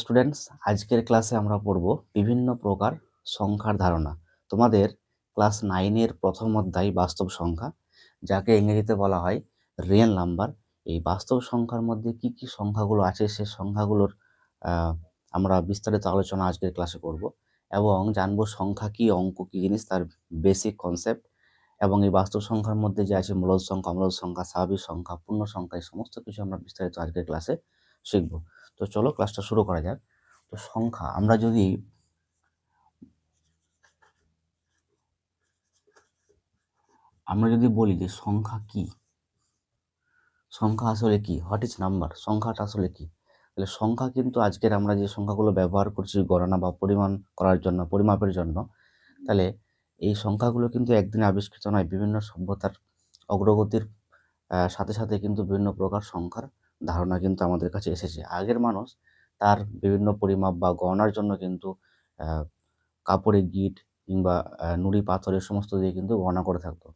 Students আজকের ক্লাসে আমরা পড়ব বিভিন্ন প্রকার সংখ্যার ধারণা। তোমাদের ক্লাস নাইনের প্রথম অধ্যায় বাস্তব সংখ্যা, যাকে ইংরেজিতে বলা হয় রিয়েল নাম্বার এই বাস্তব সংখ্যার মধ্যে কি কি সংখ্যাগুলো আছে, সে সংখ্যাগুলোর আমরা বিস্তারিত আলোচনা আজকের ক্লাসে করব এবং জানব সংখ্যা কি, অঙ্ক কি জিনিস, তার বেসিক কনসেপ্ট এবং এই বাস্তব সংখ্যার মধ্যে যে আছে মূলদ সংখ্যা, অমূলদ সংখ্যা, স্বাভাবিক সংখ্যা, পূর্ণ সংখ্যা, এই সমস্ত কিছু আমরা বিস্তারিত আজকের ক্লাসে শিখব। তো চলো ক্লাসটা শুরু করা যাক। তো সংখ্যা, আমরা যদি আমরা যদি বলি যে সংখ্যা কি? সংখ্যা আসলে কি? হোয়াট ইজ নাম্বার সংখ্যাটা আসলে কি? তাহলে সংখ্যা কিন্তু আজকের আমরা যে সংখ্যাগুলো ব্যবহার করছি গণনা বা পরিমাণ করার জন্য, পরিমাপের জন্য, তাহলে এই সংখ্যাগুলো কিন্তু একদিনে আবিষ্কৃত নয়, বিভিন্ন সভ্যতার অগ্রগতির সাথে সাথে কিন্তু বিভিন্ন প্রকার সংখ্যার ধারণা কিন্তু আমাদের কাছে এসেছে। আগের মানুষ তার বিভিন্ন পরিমাপ বা গণনার জন্য কিন্তু কাপড়ে গিট কিংবা নুড়ি, পাথরের সমস্ত দিয়ে কিন্তু গণনা করে থাকতো।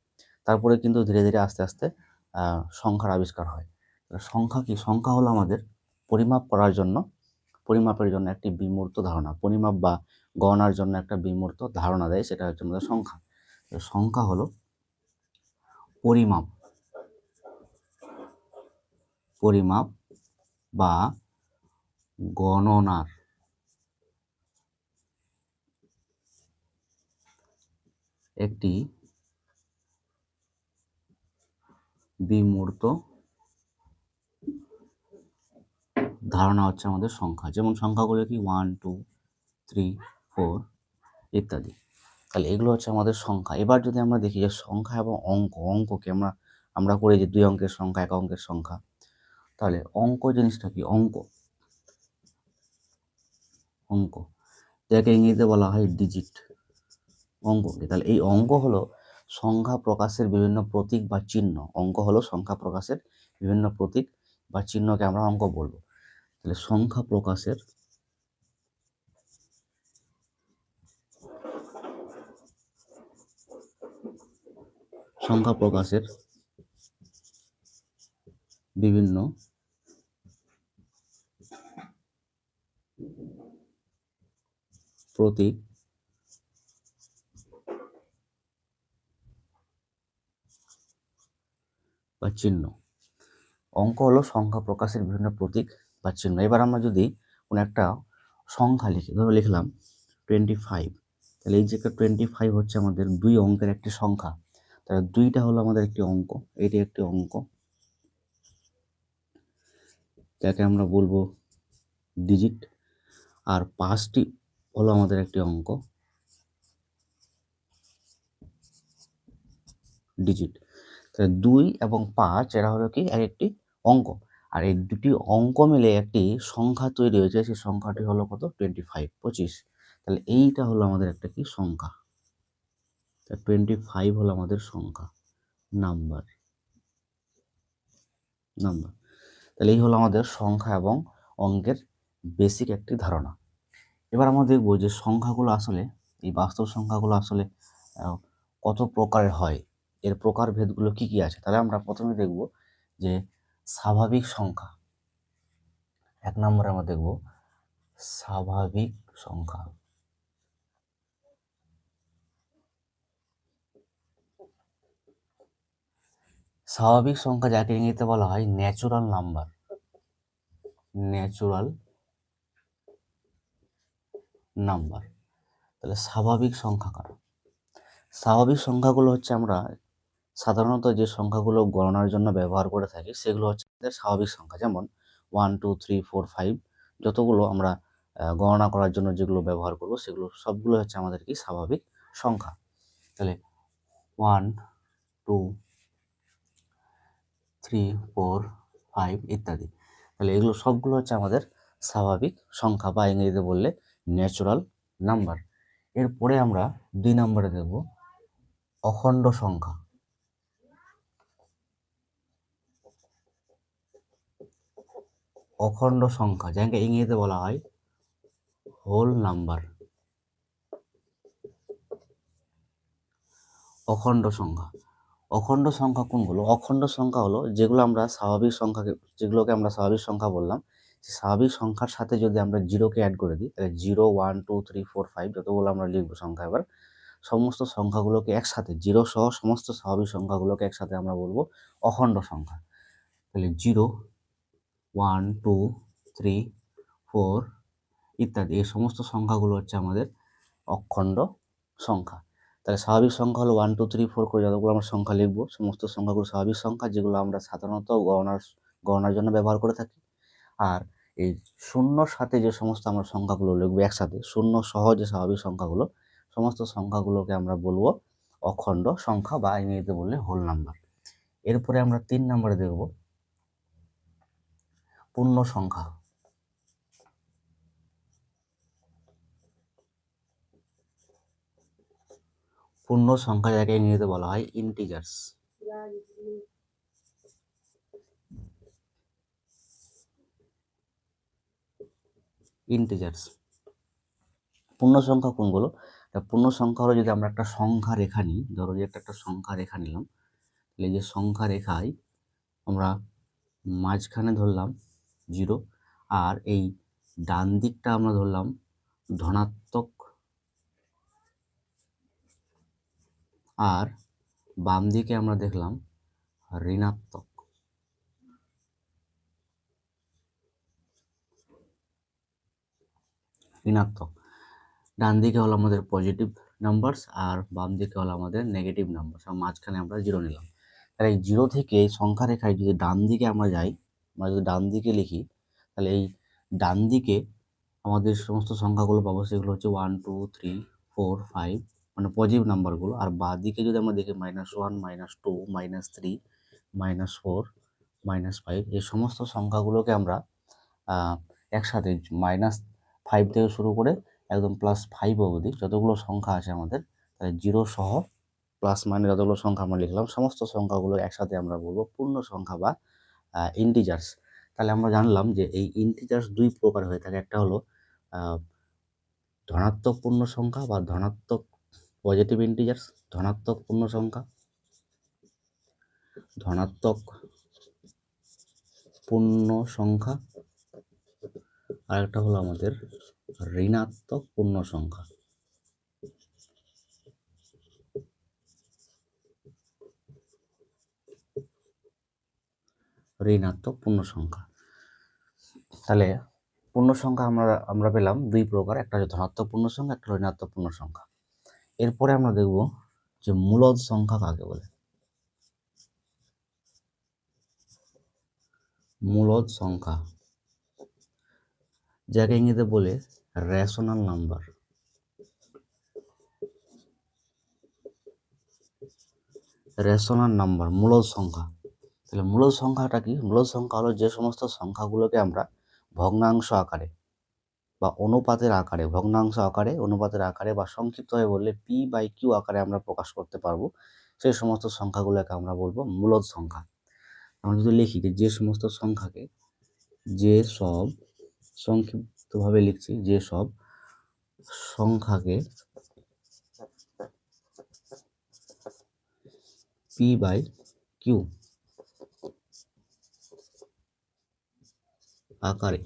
তারপরে কিন্তু ধীরে ধীরে আস্তে আস্তে সংখ্যার আবিষ্কার হয়। সংখ্যা কি? সংখ্যা হলো আমাদের পরিমাপ করার জন্য, পরিমাপের জন্য একটি বিমূর্ত ধারণা। পরিমাপ বা গণনার জন্য একটা বিমূর্ত ধারণা দেয়, সেটা হচ্ছে আমাদের সংখ্যা। সংখ্যা হলো পরিমাপ। পরিমাপ বা গণনার একটি বিমূর্ত ধারণা হচ্ছে আমাদের সংখ্যা। যেমন সংখ্যাগুলো কি? ওয়ান টু থ্রি ফোর ইত্যাদি। তাহলে এগুলো হচ্ছে আমাদের সংখ্যা। এবার যদি আমরা দেখি যে সংখ্যা এবং অঙ্ক, অঙ্ককে আমরা আমরা করি যে দুই অঙ্কের সংখ্যা, এক অঙ্কের সংখ্যা। তাহলে অঙ্ক জিনিসটা কি? অঙ্ক। অঙ্ক। যাকে ইংরেজিতে বলা হয় ডিজিট অঙ্ক কি? তাহলে এই অঙ্ক হলো সংখ্যা প্রকাশের বিভিন্ন প্রতীক বা চিহ্ন। অঙ্ক হলো সংখ্যা প্রকাশের বিভিন্ন প্রতীক বা চিহ্নকে আমরা অঙ্ক বলব। তাহলে সংখ্যা প্রকাশের সংখ্যা প্রকাশের বিভিন্ন প্রতীক। বা চিহ্ন। অঙ্ক হলো সংখ্যা প্রকাশের বিভিন্ন প্রতীক বা চিহ্ন। এবার আমরা যদি কোনো একটা সংখ্যা লিখি, ধরো লিখলাম টোয়েন্টি ফাইভ তাহলে এই যে টোয়েন্টি ফাইভ হচ্ছে আমাদের দুই অঙ্কের একটি সংখ্যা। তাহলে দুইটা হলো আমাদের একটি অঙ্ক, এটি একটি অঙ্ক। যাকে আমরা বলব ডিজিট আর পাঁচটি হলো আমাদের একটি অঙ্ক। ডিজিট তাহলে দুই এবং পাঁচ, এরা হলো কি? এক একটি অঙ্ক। আর এই দুটি অঙ্ক মিলে একটি সংখ্যা তৈরি হয়েছে, সেই সংখ্যাটি হলো কত? টোয়েন্টি ফাইভ পঁচিশ। তাহলে এইটা হলো আমাদের একটা কি? সংখ্যা। টোয়েন্টি ফাইভ হলো আমাদের সংখ্যা। নাম্বার। নাম্বার। তাহলে এই হলো আমাদের সংখ্যা এবং অঙ্কের বেসিক একটি ধারণা। এবার আমরা দেখব যে সংখ্যাগুলো আসলে, এই বাস্তব সংখ্যাগুলো আসলে কত প্রকারের হয়? এর প্রকারভেদগুলো কি কি আছে? তাহলে আমরা প্রথমে দেখব যে স্বাভাবিক সংখ্যা। এক নম্বরে আমরা দেখব স্বাভাবিক সংখ্যা। স্বাভাবিক সংখ্যা যাকে ইংরেজিতে বলা হয় ন্যাচুরাল নাম্বার ন্যাচুরাল নাম্বার। তাহলে স্বাভাবিক সংখ্যা কারা স্বাভাবিক সংখ্যাগুলো হচ্ছে আমরা সাধারণত যে সংখ্যাগুলো গণনার জন্য ব্যবহার করে থাকি, সেগুলো হচ্ছে আমাদের স্বাভাবিক সংখ্যা। যেমন one two three four five যতগুলো আমরা গণনা করার জন্য যেগুলো ব্যবহার করব, সেগুলো সবগুলো হচ্ছে আমাদের কি? স্বাভাবিক সংখ্যা। তাহলে one two three four five ইত্যাদি। তাহলে এগুলো সবগুলো হচ্ছে আমাদের স্বাভাবিক সংখ্যা বা ইংরেজিতে বললে ন্যাচুরাল নাম্বার এরপরে আমরা দুই নম্বরে দেখব অখণ্ড সংখ্যা। অখণ্ড সংখ্যা, যাকে ইংরেজিতে বলা হয় হোল নাম্বার অখণ্ড সংখ্যা। অখণ্ড সংখ্যা কোনগুলো? অখণ্ড সংখ্যা হলো যেগুলো আমরা স্বাভাবিক সংখ্যাকে যেগুলোকে আমরা স্বাভাবিক সংখ্যা বললাম। স্বাভাবিক সংখ্যার সাথে যদি আমরা জিরোকে অ্যাড করে দিই, তাহলে zero one two three four five যতগুলো আমরা লিখব সংখ্যা এবার, সমস্ত সংখ্যাগুলোকে একসাথে জিরো সহ সমস্ত স্বাভাবিক সংখ্যাগুলোকে একসাথে আমরা বলব অখণ্ড সংখ্যা। তাহলে zero one two three four ইত্যাদি, এই সমস্ত সংখ্যাগুলো হচ্ছে আমাদের অখণ্ড সংখ্যা। তাহলে স্বাভাবিক সংখ্যা হলো ওয়ান টু থ্রি ফোর করে যতগুলো আমরা সংখ্যা লিখব, সমস্ত সংখ্যাগুলো স্বাভাবিক সংখ্যা, যেগুলো আমরা সাধারণত গণনার গণনার জন্য ব্যবহার করে থাকি। আর এই শূন্যর সাথে যে সমস্ত আমরা সংখ্যাগুলো লিখব একসাথে, শূন্য সহ যে স্বাভাবিক সংখ্যাগুলো, সমস্ত সংখ্যাগুলোকে আমরা বলব অখণ্ড সংখ্যা বা ইংরেজিতে বললে হোল নাম্বার এরপরে আমরা তিন নম্বরে দেখব পূর্ণ সংখ্যা। পূর্ণ সংখ্যা যাকে ইংরেজিতে বলা হয় ইন্টিজার্স ইন্টিজার্স পূর্ণ সংখ্যা কোনগুলো? পূর্ণ সংখ্যা হলো যদি আমরা একটা সংখ্যা রেখা নিই, ধরো যে একটা একটা সংখ্যা রেখা নিলাম, তাহলে যে সংখ্যা রেখায় আমরা মাঝখানে ধরলাম জিরো আর এই ডান দিকটা আমরা ধরলাম ধনাত্মক, আর বাম দিকে আমরা দেখলাম ঋণাত্মক। ঋণাত্মক। ডান দিকে হলো আমাদের পজিটিভ নাম্বারস আর বাম দিকে হলো আমাদের নেগেটিভ নাম্বারস আর মাঝখানে আমরা জিরো নিলাম। তাহলে এই জিরো থেকে সংখ্যা রেখায় যদি ডান দিকে আমরা যাই আমরা যদি ডান দিকে লিখি, তাহলে এই ডান দিকে আমাদের সমস্ত সংখ্যাগুলো পাবো, সেগুলো হচ্ছে one two three four five মানে পজিটিভ নাম্বারগুলো আর বাঁ দিকে যদি আমরা দেখি minus one minus two minus three minus four minus five এই সমস্ত সংখ্যাগুলোকে আমরা একসাথে মাইনাস ফাইভ থেকে শুরু করে একদম প্লাস ফাইভ অবধি যতগুলো সংখ্যা আছে আমাদের, তাহলে জিরো সহ প্লাস মানে যতগুলো সংখ্যা আমরা লিখলাম, সমস্ত সংখ্যাগুলো একসাথে আমরা বলব পূর্ণ সংখ্যা বা ইন্টিজার্স তাহলে আমরা জানলাম যে এই ইন্টিজার্স দুই প্রকার হয়ে থাকে। একটা হলো ধনাত্মক পূর্ণ সংখ্যা বা ধনাত্মক পজিটিভ ইন্টিজার্স ধনাত্মক পূর্ণ সংখ্যা, ধনাত্মক পূর্ণ সংখ্যা আর একটা হলো আমাদের ঋণাত্মক পূর্ণ সংখ্যা। ঋণাত্মক পূর্ণ সংখ্যা। তাহলে পূর্ণ সংখ্যা আমরা আমরা পেলাম দুই প্রকার, একটা হচ্ছে ধনাত্মক পূর্ণ সংখ্যা, একটা ঋণাত্মক পূর্ণ সংখ্যা। এরপরে আমরা দেখব যে মূলদ সংখ্যা কাকে বলে। মূলদ সংখ্যা যাকে ইংরেজিতে বলে রেশনাল নাম্বার। রেশনাল নাম্বার মূলদ সংখ্যা। তাহলে মূলদ সংখ্যাটা কি? মূলদ সংখ্যা হলো যে সমস্ত সংখ্যাগুলোকে আমরা ভগ্নাংশ আকারে বা অনুপাতের আকারে, ভগ্নাংশ আকারে, অনুপাতের আকারে বা সংক্ষিপ্তভাবে বললে পি বাই কিউ আকারে আমরা প্রকাশ করতে পারব। সেই সমস্ত সংখ্যাগুলোকে আমরা বলব মূলদ সংখ্যা। আমরা যদি লিখি যে সমস্ত সংখ্যাকে, যে সব সংক্ষিপ্তভাবে লিখছি যে সব সংখ্যাকে পি বাই কিউ আকারে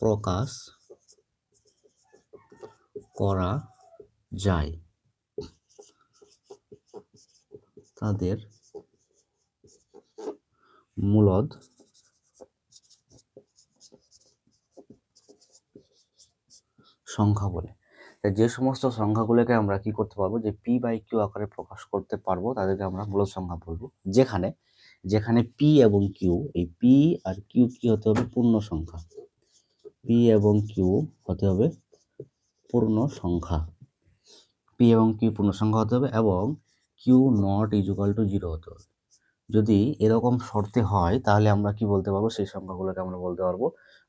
প্রকাশ করা যায়। তাদের মূলদ সংখ্যা বলে। তাই যে সমস্ত সংখ্যাগুলোকে আমরা কি করতে পারব? যে পি বাই কিউ আকারে প্রকাশ করতে পারব, তাদেরকে আমরা মূলদ সংখ্যা বলব। যেখানে যেখানে পি এবং কিউ এই পি আর কিউ কি হতে হবে? পূর্ণ সংখ্যা। পি এবং কিউ হতে হবে পূর্ণ সংখ্যা। পি এবং কিউ পূর্ণ সংখ্যা হতে হবে এবং Q not equal to zero হতে হবে। যদি এরকম শর্তে হয়, তাহলে আমরা কি বলতে পারব? সেই সংখ্যাগুলোকে আমরা বলতে পারব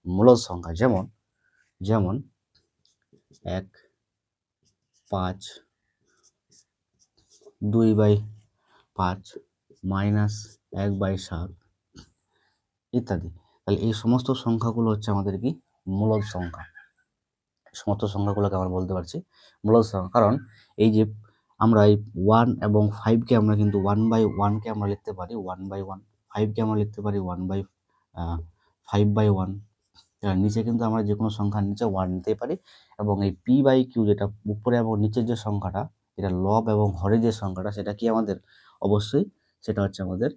মূলদ সংখ্যা। যেমন যেমন এক, পাঁচ, দুই বাই পাঁচ মাইনাস এক বাই সাত ইত্যাদি। তাহলে এই সমস্ত সংখ্যাগুলো হচ্ছে আমাদের কি? মূলদ সংখ্যা। সমস্ত সংখ্যাগুলোকে আমরা বলতে পারছি মূলদ সংখ্যা। কারণ এই যে আমরা এই ওয়ান এবং ফাইভকে আমরা কিন্তু ওয়ান বাই ওয়ানকে আমরা লিখতে পারি। ওয়ান বাই ওয়ান ফাইভকে আমরা লিখতে পারি। One by five by one নিচে কিন্তু আমরা যে কোনো সংখ্যার নিচে ওয়ান নিতে পারি এবং এই পি বাই কিউ যেটা উপরে এবং নিচের যে সংখ্যাটা এটা লব এবং হরে যে সংখ্যাটা, সেটা কি আমাদের? অবশ্যই সেটা হচ্ছে আমাদের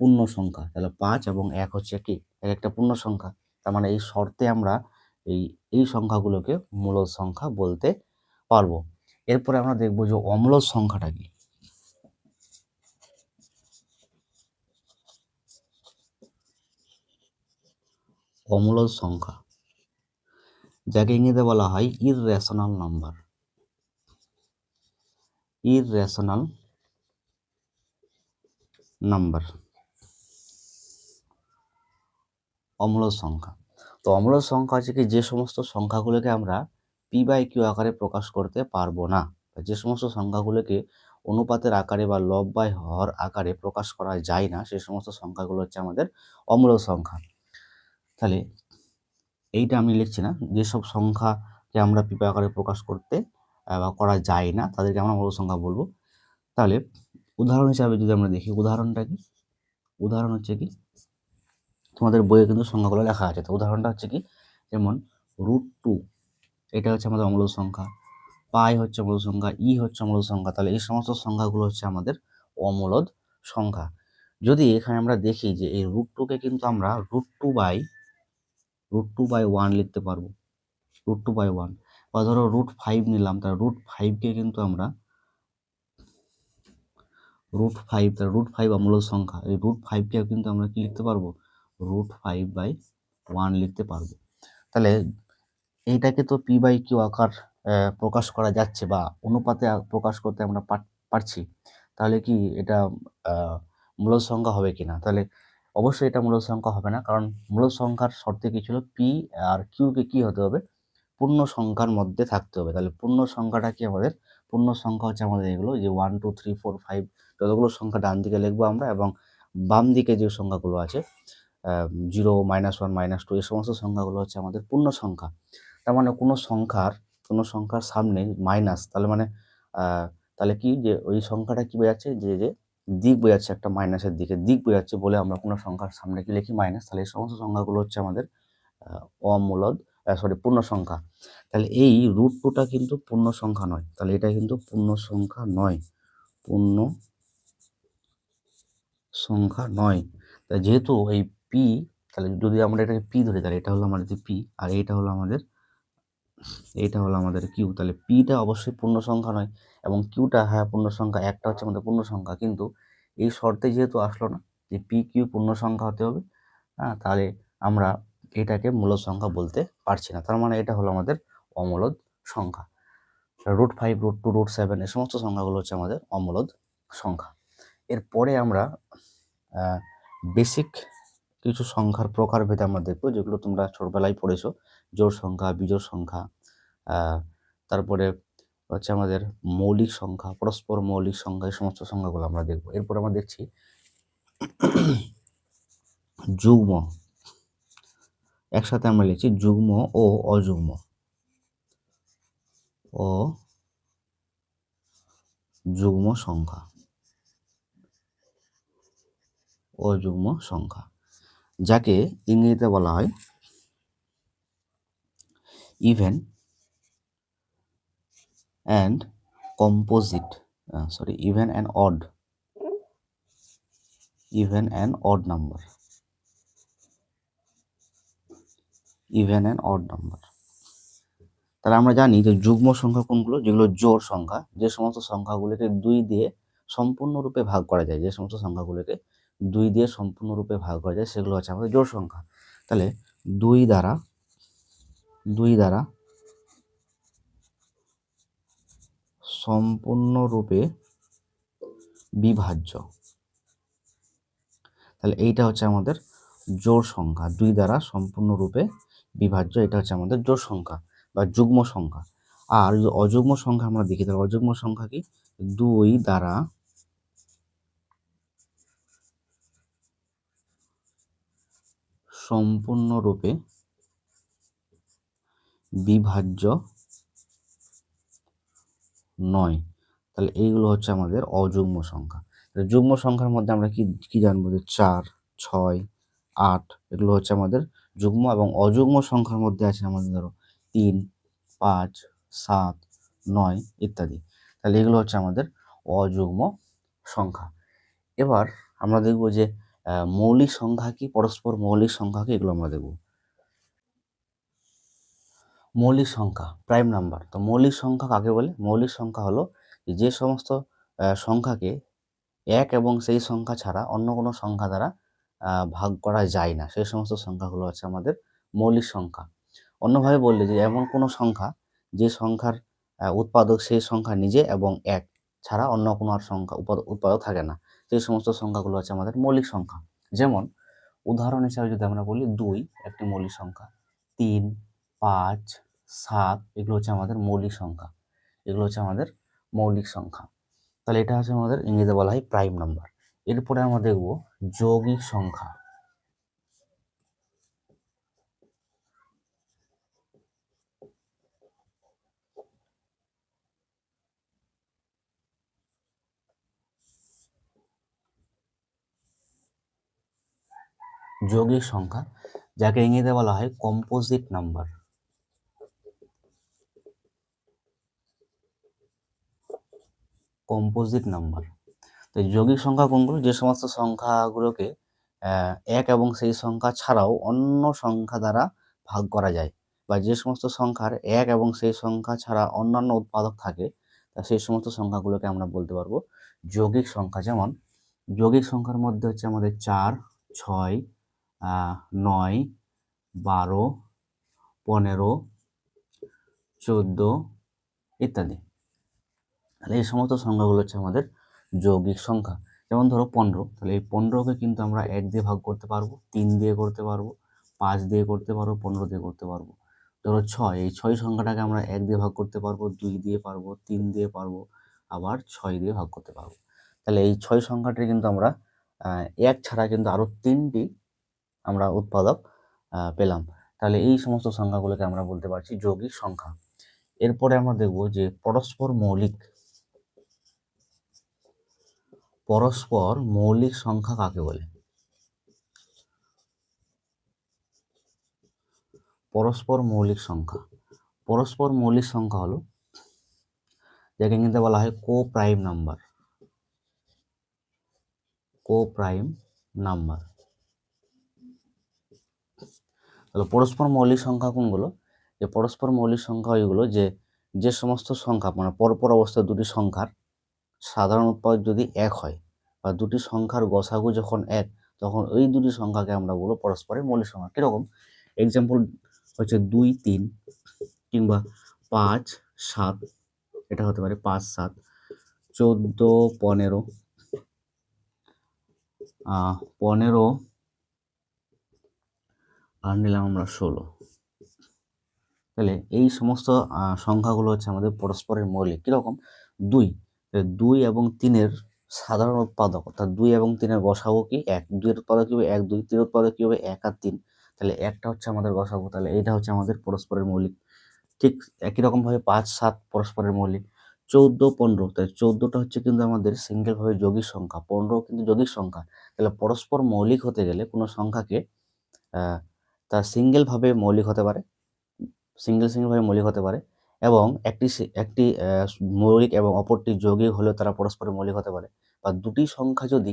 পূর্ণ সংখ্যা। তাহলে পাঁচ এবং এক হচ্ছে কি? এক একটা পূর্ণ সংখ্যা। তার মানে এই শর্তে আমরা এই এই সংখ্যাগুলোকে মূল সংখ্যা বলতে পারব। এরপরে আমরা দেখব যে অম্লদ সংখ্যাটা কি? অম্লদ সংখ্যা। যাকে ইংরেজিতে বলা হয় ইররেশনাল নাম্বার ইররেশনাল নাম্বার অম্লদ সংখ্যা। তো অম্লদ সংখ্যা হচ্ছে কি, যে সমস্ত সংখ্যাগুলোকে আমরা পি বাই কিউ আকারে প্রকাশ করতে পারব না। যে সমস্ত সংখ্যাগুলোকে অনুপাতের আকারে বা লব বাই হর আকারে প্রকাশ করা যায় না সেই সমস্ত সংখ্যাগুলো হচ্ছে আমাদের অম্লদ সংখ্যা। তাহলে এইটা আমি লিখছি না। যেসব সংখ্যাকে আমরা পি বাই আকারে প্রকাশ করতে বা করা যায় না, তাদেরকে আমরা অম্লদ সংখ্যা বলব। তাহলে উদাহরণ হিসাবে যদি আমরা দেখি, উদাহরণটা কি? উদাহরণ হচ্ছে কি? তোমাদের বইয়ে কিন্তু সংখ্যাগুলো লেখা আছে। তো উদাহরণটা হচ্ছে কি? যেমন রুট টু এটা হচ্ছে আমাদের অম্লদ সংখ্যা। পাই হচ্ছে অম্লদ সংখ্যা, ই হচ্ছে অম্লদ সংখ্যা। তাহলে এই সমস্ত সংখ্যাগুলো হচ্ছে আমাদের অম্লদ সংখ্যা। যদি এখানে আমরা দেখি যে এই রুট টুকে কিন্তু আমরা root two by root two by one লিখতে পারব। রুট টু বাই ওয়ান বা ধরো রুট ফাইভ নিলাম, তাহলে রুট ফাইভকে কিন্তু আমরা রুট ফাইভ তাহলে রুট ফাইভ অম্লদ সংখ্যা। এই রুট ফাইভকে কিন্তু আমরা কি লিখতে পারব? রুট ফাইভ বাই ওয়ান লিখতে পারব। তাহলে এইটাকে তো পি বাই কিউ আকার প্রকাশ করা যাচ্ছে বা অনুপাতে প্রকাশ করতে আমরা পারছি। তাহলে কি এটা মূলদ সংখ্যা হবে কি না তাহলে অবশ্যই এটা মূলদ সংখ্যা হবে না। কারণ মূলদ সংখ্যার শর্তে কি ছিল? পি আর কিউকে কি হতে হবে? পূর্ণ সংখ্যার মধ্যে থাকতে হবে। তাহলে পূর্ণ সংখ্যাটা কি আমাদের? পূর্ণ সংখ্যা হচ্ছে আমাদের এগুলো যে one two three four five যতগুলো সংখ্যা ডান দিকে লিখব আমরা এবং বাম দিকে যে সংখ্যাগুলো আছে zero minus one minus two এই সমস্ত সংখ্যাগুলো হচ্ছে আমাদের পূর্ণ সংখ্যা। তার মানে কোনো সংখ্যার কোনো সংখ্যার সামনে মাইনাস তাহলে মানে তাহলে কি যে ওই সংখ্যাটা কি বোঝাচ্ছে? যে যে দিক বোঝাচ্ছে একটা মাইনাসের দিকে। দিক বোঝাচ্ছে বলে আমরা কোনো সংখ্যার সামনে কি লিখি? মাইনাস তাহলে এই সমস্ত সংখ্যাগুলো হচ্ছে আমাদের অমূলদ সরি পূর্ণ সংখ্যা তাহলে এই রুট টুটা কিন্তু পূর্ণ সংখ্যা নয়। তাহলে এটা কিন্তু পূর্ণ সংখ্যা নয়। পূর্ণ সংখ্যা নয় যেহেতু এই পি তাহলে যদি আমরা এটাকে পি ধরি, তাহলে এটা হলো আমাদের পি আর এইটা হলো আমাদের, এইটা হলো আমাদের কিউ তাহলে পিটা অবশ্যই পূর্ণ সংখ্যা নয়। এবং কিউটা হ্যাঁ পূর্ণ সংখ্যা একটা হচ্ছে আমাদের পূর্ণ সংখ্যা কিন্তু এই শর্তে যেহেতু আসলো না যে পি কিউ পূর্ণ সংখ্যা হতে হবে হ্যাঁ তাহলে আমরা এটাকে মূলদ সংখ্যা বলতে পারছি না। তার মানে এটা হলো আমাদের অমূলদ সংখ্যা। Root five root two root seven এই সমস্ত সংখ্যাগুলো হচ্ছে আমাদের অমূলদ সংখ্যা। এরপরে আমরা বেসিক কিছু সংখ্যার প্রকারভেদে আমরা দেখব, যেগুলো তোমরা ছোটবেলায় পড়েছো। জোর সংখ্যা, বিজোড় সংখ্যা তারপরে হচ্ছে আমাদের মৌলিক সংখ্যা, পরস্পর মৌলিক সংখ্যা, এই সমস্ত সংখ্যাগুলো আমরা দেখব। এরপর আমরা দেখছি যুগ্ম। একসাথে আমরা লিখছি যুগ্ম ও অযুগ্ম। ও যুগ্ম সংখ্যা। অযুগ্ম সংখ্যা। যাকে ইংরেজিতে বলা হয় even and composite sorry even and odd even and odd number even and odd number তাহলে আমরা জানি যে যুগ্ম সংখ্যা কোনগুলো? যেগুলো জোর সংখ্যা, যে সমস্ত সংখ্যাগুলোকে দুই দিয়ে সম্পূর্ণরূপে ভাগ করা যায়, যে সমস্ত সংখ্যাগুলোকে দুই দিয়ে সম্পূর্ণরূপে ভাগ করা যায়, সেগুলো হচ্ছে আমাদের জোর সংখ্যা। তাহলে দুই দ্বারা দুই দ্বারা সম্পূর্ণরূপে বিভাজ্য। তাহলে এইটা হচ্ছে আমাদের জোর সংখ্যা। দুই দ্বারা সম্পূর্ণরূপে বিভাজ্য, এটা হচ্ছে আমাদের জোর সংখ্যা বা যুগ্ম সংখ্যা। আর যদি অযুগ্ম সংখ্যা আমরা দেখি, তাহলে অযুগ্ম সংখ্যা কি? দুই দ্বারা সম্পূর্ণরূপে বিভাজ্য নয়। তাহলে এইগুলো হচ্ছে আমাদের অযুগ্ম সংখ্যা। যুগ্ম সংখ্যার মধ্যে আমরা কি কি জানব যে চার, ছয়, আট, এগুলো হচ্ছে আমাদের যুগ্ম এবং অযুগ্ম সংখ্যার মধ্যে আছে আমাদের ধরো তিন, পাঁচ, সাত, নয় ইত্যাদি। তাহলে এগুলো হচ্ছে আমাদের অযুগ্ম সংখ্যা। এবার আমরা দেখব যে মৌলিক সংখ্যা কি, পরস্পর মৌলিক সংখ্যা কি, এগুলো আমরা দেখব। মৌলিক সংখ্যা প্রাইম নাম্বার তো মৌলিক সংখ্যা কাকে বলে? মৌলিক সংখ্যা হলো যে সমস্ত সংখ্যাকে এক এবং সেই সংখ্যা ছাড়া অন্য কোনো সংখ্যা দ্বারা ভাগ করা যায় না। সেই সমস্ত সংখ্যাগুলো হচ্ছে আমাদের মৌলিক সংখ্যা। অন্যভাবে বললে যে, এমন কোনো সংখ্যা, যে সংখ্যার উৎপাদক সেই সংখ্যা নিজে এবং এক ছাড়া অন্য কোনো আর সংখ্যা উৎপাদক থাকে না। সেই সমস্ত সংখ্যাগুলো হচ্ছে আমাদের মৌলিক সংখ্যা। যেমন, উদাহরণ হিসাবে যদি আমরা বলি, দুই একটি মৌলিক সংখ্যা। তিন পাঁচ, সাত, এগুলো হচ্ছে আমাদের মৌলিক সংখ্যা। এগুলো হচ্ছে আমাদের মৌলিক সংখ্যা। তাহলে এটা হচ্ছে আমাদের ইংরেজিতে বলা হয় প্রাইম নাম্বার। এরপরে আমরা দেখব যৌগিক সংখ্যা। যৌগিক সংখ্যা, যাকে ইংরেজিতে বলা হয় কম্পোজিট নাম্বার কম্পোজিট নাম্বার তো যৌগিক সংখ্যা কোনগুলো? যে সমস্ত সংখ্যাগুলোকে এক এবং সেই সংখ্যা ছাড়াও অন্য সংখ্যা দ্বারা ভাগ করা যায়। বা যে সমস্ত সংখ্যার এক এবং সেই সংখ্যা ছাড়া অন্যান্য উৎপাদক থাকে, তা সেই সমস্ত সংখ্যাগুলোকে আমরা বলতে পারব যৌগিক সংখ্যা। যেমন, যৌগিক সংখ্যার মধ্যে হচ্ছে আমাদের চার, ছয় নয়, বারো, পনেরো, চোদ্দ, ইত্যাদি। তাহলে এই সমস্ত সংখ্যাগুলো হচ্ছে আমাদের যৌগিক সংখ্যা। যেমন ধরো পনেরো, তাহলে এই পনেরোকে কিন্তু আমরা এক দিয়ে ভাগ করতে পারব, তিন দিয়ে করতে পারব, পাঁচ দিয়ে করতে পারব, পনেরো দিয়ে করতে পারব। ধরো ছয়, এই ছয় সংখ্যাটাকে আমরা এক দিয়ে ভাগ করতে পারব, দুই দিয়ে পারব, তিন দিয়ে পারব, আবার ছয় দিয়ে ভাগ করতে পারব। তাহলে এই ছয় সংখ্যাটি কিন্তু আমরা এক ছাড়া কিন্তু আরও তিনটি আমরা উৎপাদক পেলাম। তাহলে এই সমস্ত সংখ্যাগুলোকে আমরা বলতে পারছি যৌগিক সংখ্যা। এরপরে আমরা দেখব যে পরস্পর মৌলিক পরস্পর মৌলিক সংখ্যা কাকে বলে? পরস্পর মৌলিক সংখ্যা। পরস্পর মৌলিক সংখ্যা হলো, যাকে ইংরেজিতে বলা হয় coprime number. Coprime number. তাহলে পরস্পর মৌলিক সংখ্যা কোনগুলো? যে পরস্পর মৌলিক সংখ্যা ওইগুলো যে যে সমস্ত সংখ্যা মানে পরপর অবস্থায় দুটি সংখ্যার সাধারণ উৎপাদক যদি এক হয় বা দুটি সংখ্যার গসাগু যখন এক, তখন ওই দুটি সংখ্যাকে আমরা বলব পরস্পরের মৌলিক সংখ্যা। কীরকম? এক্সাম্পল হচ্ছে দুই, তিন কিংবা পাঁচ, সাত, এটা হতে পারে পাঁচ, সাত, চোদ্দ, পনেরো পনেরো আর নিলাম আমরা ষোলো। তাহলে এই সমস্ত সংখ্যাগুলো হচ্ছে আমাদের পরস্পরের মৌলিক। কীরকম? দুই। দুই এবং তিনের সাধারণ উৎপাদক, অর্থাৎ দুই এবং তিনের গসাগু কি? এক। দুইয়ের উৎপাদক কি হবে? এক। দুই তিনের উৎপাদক কি হবে? এক আর তিন। তাহলে একটা হচ্ছে আমাদের গসাগু, তাহলে এইটা হচ্ছে আমাদের পরস্পরের মৌলিক। ঠিক একই রকমভাবে পাঁচ, সাত পরস্পরের মৌলিক। চৌদ্দ, পনেরো। তাই চৌদ্দটা হচ্ছে কিন্তু আমাদের সিঙ্গেলভাবে যৌগিক সংখ্যা। পনেরো কিন্তু যৌগিক সংখ্যা। তাহলে পরস্পর মৌলিক হতে গেলে কোনো সংখ্যাকে তার সিঙ্গেলভাবে মৌলিক হতে পারে। সিঙ্গেল, সিঙ্গেলভাবে মৌলিক হতে পারে। এবং একটি একটি মৌলিক এবং অপরটি যৌগিক হলেও তারা পরস্পরের মৌলিক হতে পারে। বা দুটি সংখ্যা যদি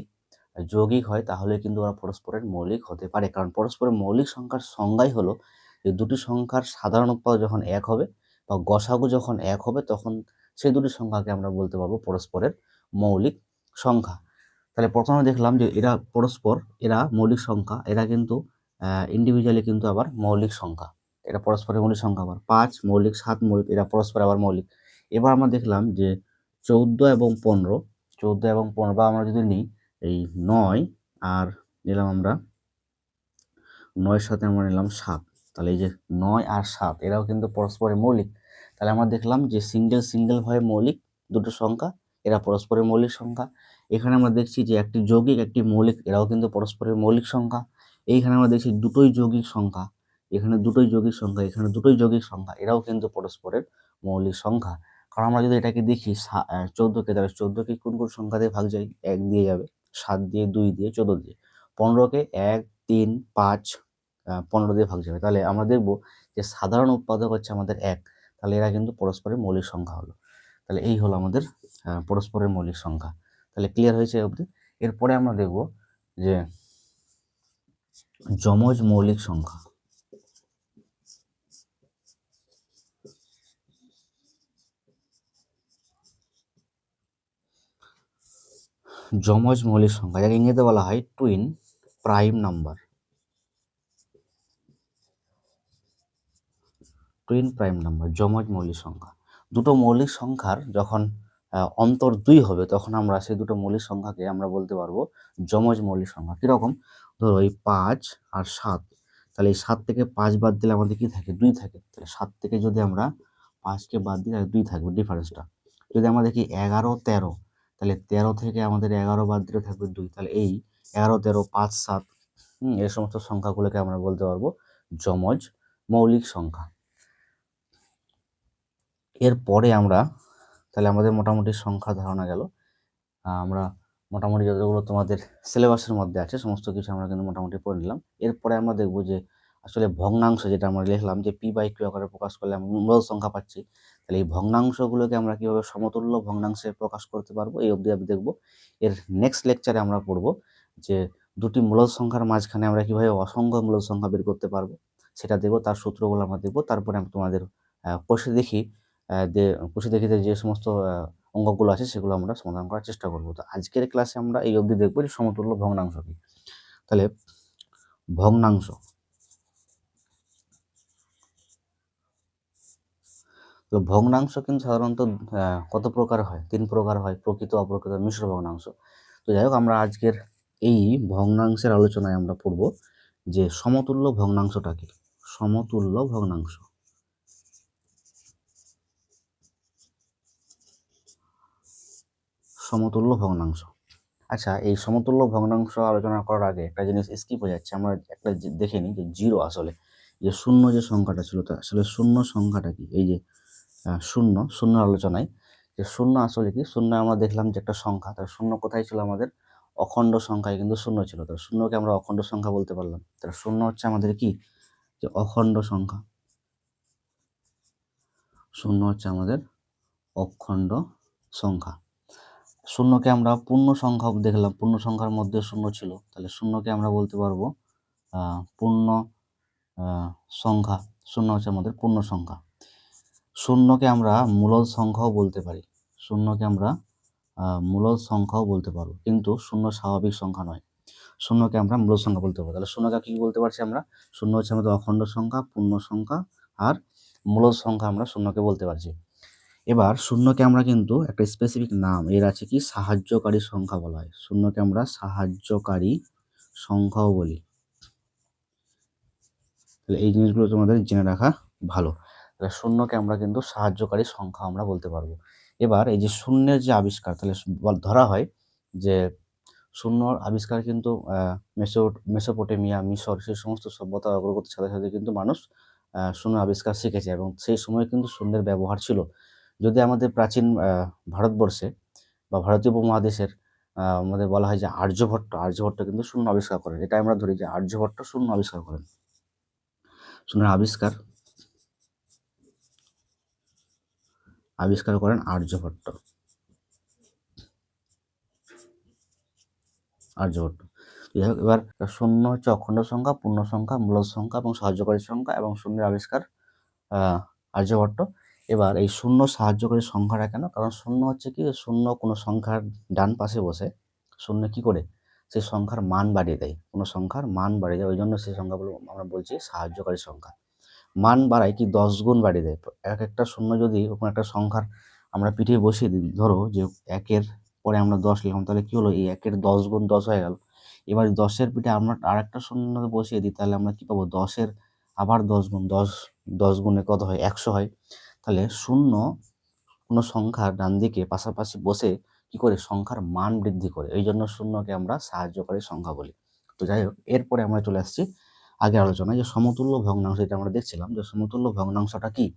যৌগিক হয়, তাহলে কিন্তু ওরা পরস্পরের মৌলিক হতে পারে। কারণ পরস্পরের মৌলিক সংখ্যার সংজ্ঞাই হলো যে দুটি সংখ্যার সাধারণ উৎপাদক যখন এক হবে বা গসাগু যখন এক হবে, তখন সেই দুটি সংখ্যাকে আমরা বলতে পারব পরস্পরের মৌলিক সংখ্যা। তাহলে প্রথমে দেখলাম যে এরা পরস্পর, এরা মৌলিক সংখ্যা, এরা কিন্তু ইন্ডিভিজুয়ালি কিন্তু আবার মৌলিক সংখ্যা। এটা পরস্পরের মৌলিক সংখ্যা আবার। পাঁচ মৌলিক, সাত মৌলিক, এরা পরস্পর আবার মৌলিক। এবার আমরা দেখলাম যে চৌদ্দ এবং পনেরো, চৌদ্দ এবং পনেরো বা আমরা যদি নিই, এই নয় আর নিলাম আমরা নয়ের সাথে আমরা নিলাম সাত। তাহলে এই যে নয় আর সাত, এরাও কিন্তু পরস্পরের মৌলিক। তাহলে আমরা দেখলাম যে সিঙ্গেল সিঙ্গেলভাবে মৌলিক দুটো সংখ্যা, এরা পরস্পরের মৌলিক সংখ্যা। এখানে আমরা দেখছি যে একটি যৌগিক, একটি মৌলিক, এরাও কিন্তু পরস্পরের মৌলিক সংখ্যা। এইখানে আমরা দেখছি দুটোই যৌগিক সংখ্যা। এখানে দুটোই যৌগিক সংখ্যা, এখানে দুটোই যৌগিক সংখ্যা, এরাও কিন্তু পরস্পরের মৌলিক সংখ্যা। কারণ আমরা যদি এটাকে দেখি চৌদ্দকে, তাহলে চৌদ্দকে কোন কোন সংখ্যা দিয়ে ভাগ যায়? এক দিয়ে যাবে, সাত দিয়ে, দুই দিয়ে, চোদ্দ দিয়ে। পনেরোকে এক, তিন, পাঁচ পনেরো দিয়ে ভাগ যাবে। তাহলে আমরা দেখব যে সাধারণ উৎপাদক হচ্ছে আমাদের এক। তাহলে এরা কিন্তু পরস্পরের মৌলিক সংখ্যা হলো। তাহলে এই হলো আমাদের পরস্পরের মৌলিক সংখ্যা। তাহলে ক্লিয়ার হয়েছে অবধি? এরপরে আমরা দেখব যে যমজ মৌলিক সংখ্যা। যমজ মৌলিক সংখ্যা, যাকে ইংরেজিতে বলা হয় twin prime number twin prime number যমজ মৌলিক সংখ্যা। দুটো মৌলিক সংখ্যার যখন অন্তর দুই হবে, তখন আমরা সেই দুটো মৌলিক সংখ্যাকে আমরা বলতে পারব যমজ মৌলিক সংখ্যা। কীরকম? ধরো এই পাঁচ আর সাত। তাহলে এই সাত থেকে পাঁচ বাদ দিলে আমাদের কি থাকে? দুই থাকে। তাহলে সাত থেকে যদি আমরা পাঁচকে বাদ দিই, তাহলে দুই থাকবে ডিফারেন্সটা যদি আমরা দেখি এগারো তেরো তাহলে তেরো থেকে আমাদের এগারো বাদ দিলে থাকবে দুই। তাহলে এই এগারো, তেরো, পাঁচ, সাত এই সমস্ত সংখ্যাগুলোকে আমরা বলতে পারব যমজ মৌলিক সংখ্যা। এরপরে আমরা, তাহলে আমাদের মোটামুটি সংখ্যা ধারণা গেল। আমরা মোটামুটি যতগুলো তোমাদের সিলেবাসের মধ্যে আছে, সমস্ত কিছু আমরা কিন্তু মোটামুটি পড়ে নিলাম। এরপরে আমরা দেখব যে আসলে ভগ্নাংশ যেটা আমরা লিখলাম, যে পি বাই কিউ আকারে প্রকাশ করলে আমরা মূল সংখ্যা পাচ্ছি তাহলে এই ভগ্নাংশগুলোকে আমরা কীভাবে সমতুল্য ভগ্নাংশে প্রকাশ করতে পারব? এই অবধি আমি দেখব। এর নেক্সট লেকচারে আমরা পড়ব যে দুটি মূল সংখ্যার মাঝখানে আমরা কীভাবে অসংখ্য মূল সংখ্যা বের করতে পারব। সেটা দেখব তার সূত্রগুলো আমরা দেখব। তারপরে আমি তোমাদের কোষে দেখি যে কোষে দেখিতে যে সমস্ত আহ, অঙ্কগুলো আছে সেগুলো আমরা সমাধান করার চেষ্টা করব। তো আজকের ক্লাসে আমরা এই অবধি দেখব যে সমতুল্য ভগ্নাংশ কি। তাহলে ভগ্নাংশ তো ভগ্নাংশ কিন্তু সাধারণত কত প্রকার হয়? তিন প্রকার হয়, প্রকৃত, অপ্রকৃত, মিশ্র ভগ্নাংশ। তো যাই হোক, আমরা আজকের এই ভগ্নাংশের আলোচনায় আমরা পড়ব যে সমতুল্য ভগ্নাংশটা কি? সমতুল্য ভগ্নাংশ। সমতুল্য ভগ্নাংশ। আচ্ছা এই সমতুল্য ভগ্নাংশ আলোচনা করার আগে একটা জিনিস স্কিপ হয়ে যাচ্ছে। আমরা একটা দেখে নিই যে জিরো আসলে। যে শূন্য যে সংখ্যাটা ছিল তা, আসলে শূন্য সংখ্যাটা কি? এই যে শূন্য শূন্য আলোচনায়। যে শূন্য আসলে কি? শূন্য আমরা দেখলাম যে একটা সংখ্যা তার শূন্য কোথায় ছিল আমাদের? অখণ্ড সংখ্যায় কিন্তু শূন্য ছিল। তার শূন্যকে আমরা অখণ্ড সংখ্যা বলতে পারলাম। তার শূন্য হচ্ছে আমাদের কি? যে অখণ্ড সংখ্যা। শূন্য হচ্ছে আমাদের অখণ্ড সংখ্যা। শূন্যকে আমরা পূর্ণ সংখ্যা দেখলাম, পূর্ণ সংখ্যার মধ্যে শূন্য ছিল। তাহলে শূন্যকে আমরা বলতে পারব পূর্ণ সংখ্যা। শূন্য হচ্ছে আমাদের পূর্ণ সংখ্যা। শূন্যকে আমরা মূলদ সংখ্যাও বলতে পারি। শূন্যকে আমরা মূলদ সংখ্যাও বলতে পারব। কিন্তু শূন্য স্বাভাবিক সংখ্যা নয়। শূন্যকে আমরা মূলদ সংখ্যা বলতে পারব। তাহলে শূন্যকে কি বলতে পারছি আমরা? শূন্য হচ্ছে আমাদের অখণ্ড সংখ্যা, পূর্ণ সংখ্যা আর মূলদ সংখ্যা আমরা শূন্যকে বলতে পারছি। এবার শূন্যকে আমরা কিন্তু একটা স্পেসিফিক নাম, এর আছে কি? সাহায্যকারী সংখ্যা বলা হয়। শূন্যকে আমরা সাহায্যকারী সংখ্যাও বলি। তাহলে এই জিনিসগুলো তোমাদের জেনে রাখা ভালো। তাহলে শূন্যকে আমরা কিন্তু সাহায্যকারী সংখ্যা আমরা বলতে পারব। এবার এই যে শূন্যের যে আবিষ্কার, তাহলে ধরা হয় যে শূন্যর আবিষ্কার কিন্তু মেসো, মেসোপটেমিয়া, মিশর সেই সমস্ত সভ্যতা অগ্রগতির সাথে সাথে কিন্তু মানুষ শূন্য আবিষ্কার শিখেছে এবং সেই সময় কিন্তু শূন্যের ব্যবহার ছিল। যদি আমাদের প্রাচীন ভারতবর্ষে বা ভারতীয় উপমহাদেশের আমাদের বলা হয় যে আর্যভট্ট আর্যভট্ট কিন্তু শূন্য আবিষ্কার করেন। এটা আমরা ধরি যে আর্যভট্ট শূন্য আবিষ্কার করেন। শূন্যের আবিষ্কার আবিষ্কার করেন আর্যভট্ট আর্যভট্ট এবার শূন্য হচ্ছে অখণ্ড সংখ্যা, পূর্ণ সংখ্যা মূল সংখ্যা এবং সাহায্যকারী সংখ্যা এবং শূন্যের আবিষ্কার আর্যভট্ট এবার এই শূন্য সাহায্যকারী সংখ্যাটা কেন? কারণ শূন্য হচ্ছে কি, শূন্য কোনো সংখ্যার ডান পাশে বসে শূন্য কি করে? সেই সংখ্যার মান বাড়িয়ে দেয়। কোনো সংখ্যার মান বাড়িয়ে দেয়। ওই জন্য সেই সংখ্যাগুলো আমরা বলছি সাহায্যকারী সংখ্যা। মান বাড়ায় কি দশ গুণ বাড়িয়ে দেয়? এক একটা শূন্য যদি কোনো একটা সংখ্যার আমরা পিঠে বসিয়ে দিই, ধরো যে একের পরে আমরা দশ লিখলাম তাহলে কী হলো? এই একের দশ গুণ দশ হয়ে গেল। এবার দশের পিঠে আমরা আর একটা শূন্য বসিয়ে দিই, তাহলে আমরা কী পাবো? দশের আবার দশ গুণ, দশ দশ গুণে কত হয়? একশো হয়। তাহলে শূন্য কোনো সংখ্যার ডান দিকে পাশাপাশি বসে কি করে? সংখ্যার মান বৃদ্ধি করে। এই জন্য শূন্যকে আমরা সাহায্যকারী সংখ্যা বলি। তো যাই হোক, এরপরে আমরা চলে আসছি আগের আলোচনায় যে সমতুল্য ভগ্নাংশ যেটা আমরা দেখছিলাম, যে সমতুল্য ভগ্নাংশটা কি?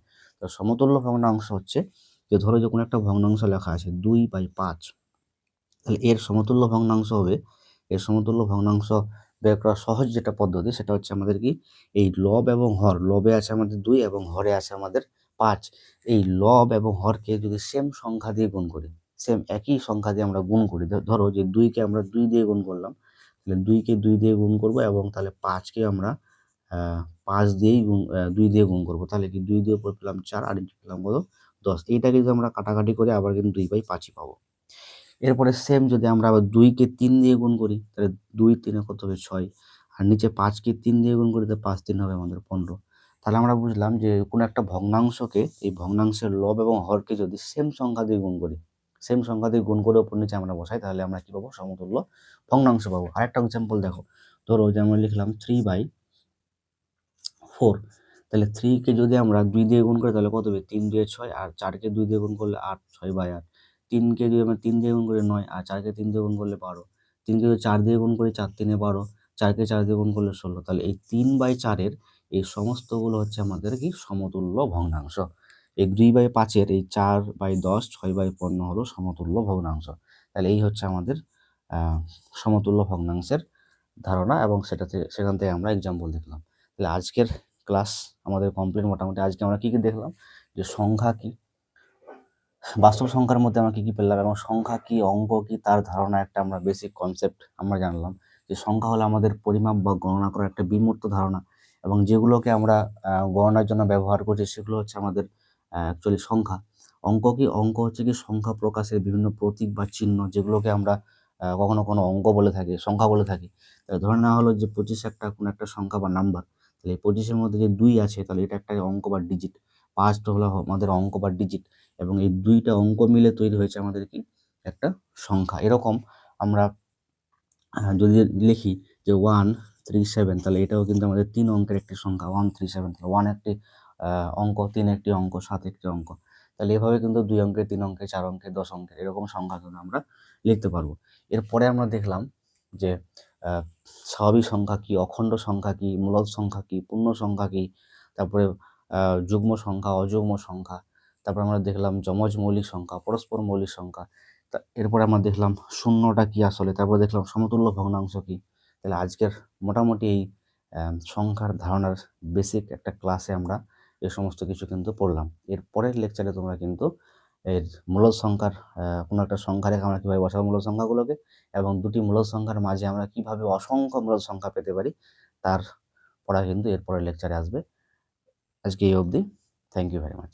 তো সমতুল্য ভগ্নাংশ হচ্ছে যে ধরো যে কোনো একটা ভগ্নাংশ লেখা আছে দুই বাই পাঁচ। তাহলে এর সমতুল্য ভগ্নাংশ হবে, এর সমতুল্য ভগ্নাংশ বের করার সহজ যেটা পদ্ধতি সেটা হচ্ছে আমাদের কি? এই লব এবং হর, লবে আছে আমাদের দুই এবং হরে আছে আমাদের পাঁচ। এই লব এবং হরকে যদি সেম সংখ্যা দিয়ে গুণ করি সেম একই সংখ্যা দিয়ে আমরা গুণ করি ধরো যে দুইকে আমরা দুই দিয়ে গুণ করলাম তাহলে দুইকে দুই দিয়ে গুণ করব এবং তাহলে পাঁচকে আমরা পাঁচ দিয়েই গুণ দুই দিয়ে গুণ করব। তাহলে কি দুই দিয়ে উপর পেলাম চার, আর পেলাম কত? দশ। এইটাকে যদি আমরা কাটাকাটি করে আবার কিন্তু দুই বাই পাঁচই পাবো। এরপরে সেম যদি আমরা আবার দুইকে তিন দিয়ে গুণ করি, তাহলে দুই তিনে কত হবে? ছয়। আর নিচে পাঁচকে তিন দিয়ে গুণ করি, তাহলে পাঁচ তিন হবে আমাদের পনেরো। তাহলে আমরা বুঝলাম যে কোনো একটা ভগ্নাংশকে, এই ভগ্নাংশের লব এবং হরকে যদি সেম সংখ্যা দিয়ে গুণ করি সেম সংখ্যা দিয়ে গুণ করে ওপর নিচে আমরা বসাই, তাহলে আমরা কী পাবো? সমতুল্য ভগ্নাংশ পাবো। আরেকটা এক্সাম্পল দেখো। ধরো যে আমরা লিখলাম থ্রি বাই ফোর তাহলে থ্রিকে যদি আমরা দুই দিয়ে গুণ করি, তাহলে কত হবে? তিন দিয়ে ছয়, আর চারকে দুই দিয়ে গুণ করলে আট, ছয় বাই আট। তিনকে যদি আমরা তিন দিয়ে গুণ করি, নয়, আর চারকে তিন দিয়ে গুণ করলে বারো। তিনকে যদি চার দিয়ে গুণ করি, চার, তিনে বারো। চারকে চার দিয়ে গুণ করলে ষোলো। তাহলে এই তিন বাই চারের এই সমস্তগুলো হচ্ছে আমাদের কি? সমতুল্য ভগ্নাংশ। এই দুই বাই পাঁচের এই চার বাই দশ ছয় বাই পনেরো হলো সমতুল্য ভগ্নাংশ। তাহলে এই হচ্ছে আমাদের সমতুল্য ভগ্নাংশের ধারণা এবং সেটাতে, সেখান থেকে আমরা এক্সাম্পল দেখলাম। তাহলে আজকের ক্লাস আমাদের কমপ্লিট মোটামুটি। আজকে আমরা কী কী দেখলাম? যে সংখ্যা কী? বাস্তব সংখ্যার মধ্যে আমরা কী কী পেলাম এবং সংখ্যা কী, অঙ্ক কী, তার ধারণা একটা আমরা বেসিক কনসেপ্ট আমরা জানলাম। যে সংখ্যা হলো আমাদের পরিমাপ বা গণনা করার একটা বিমূর্ত ধারণা এবং যেগুলোকে আমরা গণনার জন্য ব্যবহার করছি সেগুলো হচ্ছে আমাদের অ্যাকচুয়ালি সংখ্যা। অঙ্ক কি, অঙ্ক হচ্ছে কি সংখ্যা প্রকাশের বিভিন্ন প্রতীক বা চিহ্ন যেগুলোকে আমরা কখনো কোনো অঙ্ক বলে থাকি, সংখ্যা বলে থাকি। ধরে নেওয়া হলো যে পঁচিশ একটা কোনো একটা সংখ্যা বা নাম্বার, তাহলে এই পঁচিশের মধ্যে যে দুই আছে, তাহলে এটা একটা অঙ্ক বা ডিজিট পাঁচটা হলো আমাদের অঙ্ক বা ডিজিট এবং এই দুইটা অঙ্ক মিলে তৈরি হয়েছে আমাদের কি, একটা সংখ্যা। এরকম আমরা যদি লিখি যে ওয়ান থ্রি সেভেন তাহলে এটাও কিন্তু আমাদের তিন অঙ্কের একটি সংখ্যা ওয়ান থ্রি সেভেন তাহলে ওয়ান একটি অঙ্ক, তিন একটি অঙ্ক, সাত একটি অঙ্ক। তাহলে এভাবে কিন্তু দুই অঙ্কের তিন অঙ্কের চার অঙ্কের দশ অঙ্কের এরকম সংখ্যা কিন্তু আমরা লিখতে পারব। এরপরে আমরা দেখলাম যে স্বাভাবিক সংখ্যা কী, অখণ্ড সংখ্যা কী মূলদ সংখ্যা কী, পূর্ণ সংখ্যা কী, তারপরে যুগ্ম সংখ্যা অযুগ্ম সংখ্যা, তারপর আমরা দেখলাম যমজ মৌলিক সংখ্যা, পরস্পর মৌলিক সংখ্যা, তা এরপরে আমরা দেখলাম শূন্যটা কী আসলে, তারপর দেখলাম সমতুল্য ভগ্নাংশ কী। তাহলে আজকের মোটামুটি এই সংখ্যার ধারণার বেসিক একটা ক্লাসে আমরা এ সমস্ত কিছু কিন্তু পড়লাম। এর পরের লেকচারে তোমরা কিন্তু এর মূল সংখ্যার কোনো একটা সংখ্যা রেখে আমরা কীভাবে বসাবো মূলদ সংখ্যাগুলোকে এবং দুটি মূল সংখ্যার মাঝে আমরা কীভাবে অসংখ্য মূল সংখ্যা পেতে পারি, তার পড়া কিন্তু এর পরের লেকচারে আসবে। আজকে এই অবধি। Thank you very much